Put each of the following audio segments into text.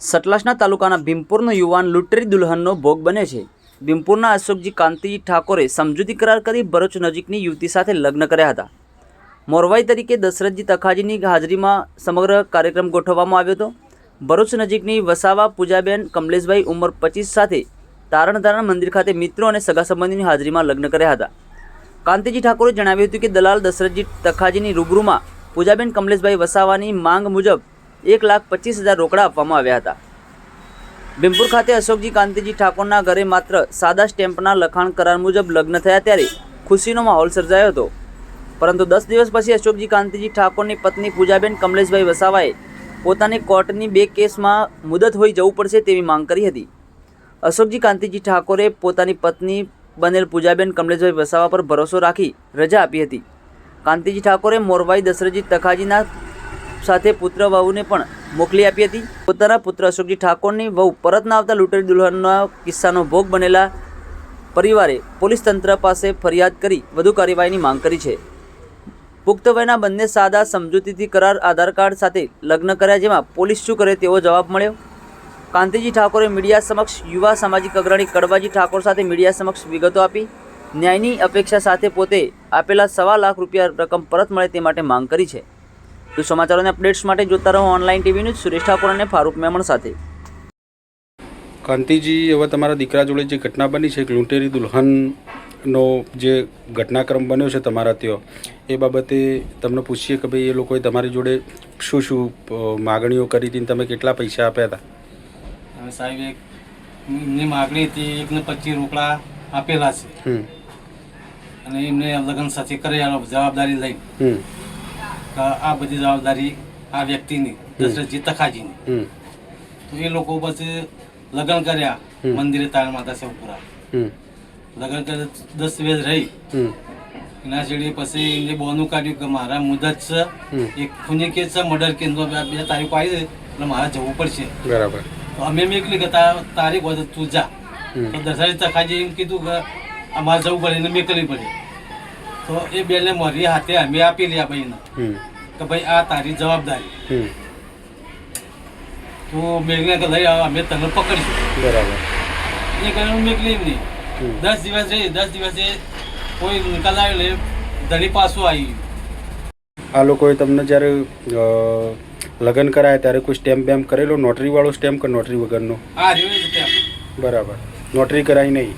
સતલાસના તાલુકાના ભીમપુરનો યુવાન લૂંટરી દુલ્હનનો ભોગ બને છે. ભીમપુરના અશોકજી કાંતિજી ઠાકોરે સમજૂતી કરાર કરી ભરૂચ નજીકની યુવતી સાથે લગ્ન કર્યા હતા. મોરવાઈ તરીકે દશરથજી તખાજીની હાજરીમાં સમગ્ર કાર્યક્રમ ગોઠવવામાં આવ્યો હતો. ભરૂચ નજીકની વસાવા પૂજાબેન કમલેશભાઈ ઉંમર પચીસ સાથે તારણધારણ મંદિર ખાતે મિત્રો અને સગા સંબંધીની હાજરીમાં લગ્ન કર્યા હતા. કાંતિજી ઠાકોરે જણાવ્યું હતું કે દલાલ દશરથજી તખાજીની રૂબરૂમાં પૂજાબેન કમલેશભાઈ વસાવાની માંગ મુજબ એક લાખ પચીસ હજાર રોકડા આપવામાં આવ્યા હતા. ભીમપુર ખાતે અશોકજી કાંતિજી ઠાકોરના ઘરે માત્ર સાદા સ્ટેમ્પના લખાણ કરાર મુજબ લગ્ન થયા ત્યારે ખુશીનો માહોલ સર્જાયો હતો. પરંતુ દસ દિવસ પછી અશોકજી કાંતિજી ઠાકોરની પત્ની પૂજાબેન કમલેશભાઈ વસાવાએ પોતાની કોર્ટની બે કેસમાં મુદત હોઈ જવું પડશે તેવી માંગ કરી હતી. અશોકજી કાંતિજી ઠાકોરે પોતાની પત્ની બનેલ પૂજાબેન કમલેશભાઈ વસાવા પર ભરોસો રાખી રજા આપી હતી. કાંતિજી ઠાકોરે મોરવાઈ દશરથજી તખાજીના સાથે પુત્ર વહુને પણ મોકલી આપી હતી. પોતાના પુત્ર અશોકજી ઠાકોરની વહુ પરત ના આવતા લૂંટરી દુલ્હનના કિસ્સાનો ભોગ બનેલા પરિવારે પોલીસ તંત્ર પાસે ફરિયાદ કરી વધુ કાર્યવાહીની માંગ કરી છે. પુખ્ત વયના બંને સાદા સમજૂતીથી કરાર આધાર કાર્ડ સાથે લગ્ન કર્યા જેમાં પોલીસ શું કરે તેવો જવાબ મળ્યો? કાંતિજી ઠાકોરે મીડિયા સમક્ષ યુવા સામાજિક અગ્રણી કડવાજી ઠાકોર સાથે મીડિયા સમક્ષ વિગતો આપી. ન્યાયની અપેક્ષા સાથે પોતે આપેલા સવા લાખ રૂપિયા રકમ પરત મળે તે માટે માંગ કરી છે. તો સમાચારોને અપડેટ્સ માટે જોતા રહો online TV news. Suresh Thakor અને ફારૂક મેમણ સાથે. કાંતિજી હવે તમારા દીકરા જોડે જે ઘટના બની છે એક લૂંટેરી દુલ્હનનો જે ઘટનાક્રમ બન્યો છે તમારા ત્યાં એ બાબતે તમને પૂછીએ કે ભાઈ એ લોકોએ તમારી જોડે શું શું માગણીઓ કરી હતી અને તમે કેટલા પૈસા આપ્યા હતા? હવે સાહેબ એક એમની માગણી હતી એકને પચીસ રોકડા આપેલા છે. અને એમને લગ્ન સાથે કરેલા જવાબદારી લઈ. આ બધી જવાબદારી આ વ્યક્તિની દશરથજી તખાજીની. તો એ લોકો પછી લગ્ન કર્યા મંદિરે તાર માતા શિવપુરા લગ્ન કરે દસ વેજ રહી. એના છેડે પછી એમને બોનું કાઢ્યું કે મારા મુદત છે. એક ખૂની કેસ છે મર્ડર કેસ બે તારીખો આવી છે એટલે મારે જવું પડશે. બરાબર. તો અમે એમ એકલી કે તારીખ હોય તું જા. તો દશરથ તખાજી એમ કીધું કે અમારે જવું પડે એને મેકલવી પડે. તો એ બેને મારી હાથે અમે આપી આ ભાઈને કે ભાઈ આ તારી જવાબદારી. તું મેઘને કે લઈ આવ અમે તને પકડીશું. બરાબર. એ કહ્યું મેઘલી નહીં. દસ દિવસ રહી દસ દિવસે કોઈ નિકાલ આવ્યો ને ધણી પાછું આવી ગયું. આ લોકોએ તમને જ્યારે લગ્ન કરાયા ત્યારે કોઈ સ્ટેમ્પ બેમ્પ કરેલો? નોટરીવાળો સ્ટેમ્પ કે નોટરી વગરનો? આ રહ્યો સ્ટેમ્પ બરાબર. નોટરી કરાઈ નહીં.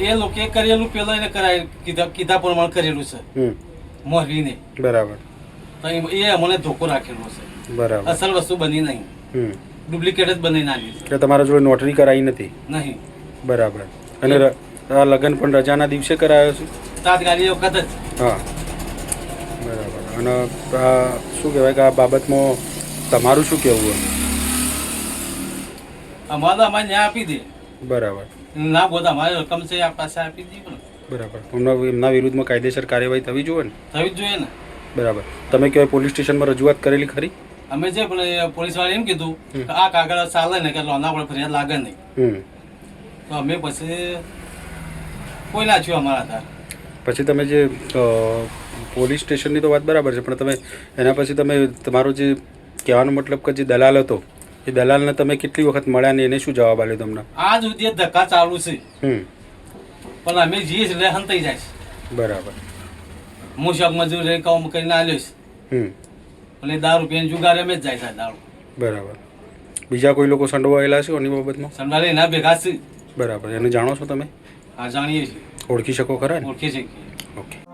એ લોકોએ કરેલું પેલા એને કરાય કીધા કીધા પ્રમાણે કરેલું છે. હમ. મોરવીને બરાબર. એ અમને ધોકો રાખેલો છે બરાબર. અસલ વસ્તુ બની નહીં. હમ. ડુપ્લિકેટ જ બની નાખી એટલે તમારા જોડે નોટરી કરાવી નથી? નહીં. બરાબર. અને આ લગ્ન પણ રજાના દિવસે કરાયો છે? તાત્કાલિક વખત જ. હા. બરાબર. અને આ શું કહેવાય કે આ બાબતમાં તમારું શું કહેવું અમારે અમારે ન્યાય આપી દે. બરાબર. ના બોલતા અમારે રકમ છે આ પાસે આપી દે પણ. બરાબર. એમના વિરુદ્ધમાં કાયદેસર કાર્યવાહી થવી જોઈએ ને? થવી જ જોઈએ ને. બરાબર. તમે કહેવાય પોલીસ સ્ટેશનમાં રજૂઆત કરેલી ખરી? અમે જે પોલીસવાળા એમ કીધું કે આ કાગળ ચાલે ને કે લોના પર ફરિયાદ લાગે નહીં. તો અમે પછી કોઈ ના થયું અમારા ત્યાં પછી તમે જે પોલીસ સ્ટેશનની તો વાત બરાબર છે પણ તમે એના પછી તમે તમારો જે કહેવાનો મતલબ કે જે દલાલ હતો એ દલાલને તમે કેટલી વખત મળ્યા ને એને શું જવાબ આપ્યો તમને? આજ સુધી ધક્કા ચાલુ છે. પણ અમે જઈએ એટલે હંતાઈ જાય છે. બરાબર. હું શોખ મજૂરી કામ કરીને આવ્યો છું. હમ. અને દારૂ પીને જુગાર અમે જ જાય છે દારૂ. બરાબર. બીજા કોઈ લોકો સંડોવાયેલા છે એની બાબતમાં? સંભાળે એના ભેગા છે. બરાબર. એને જાણો છો તમે? આ જાણીએ છીએ. ઓળખી શકો ખરા ઓળખી શકીએ. ઓકે.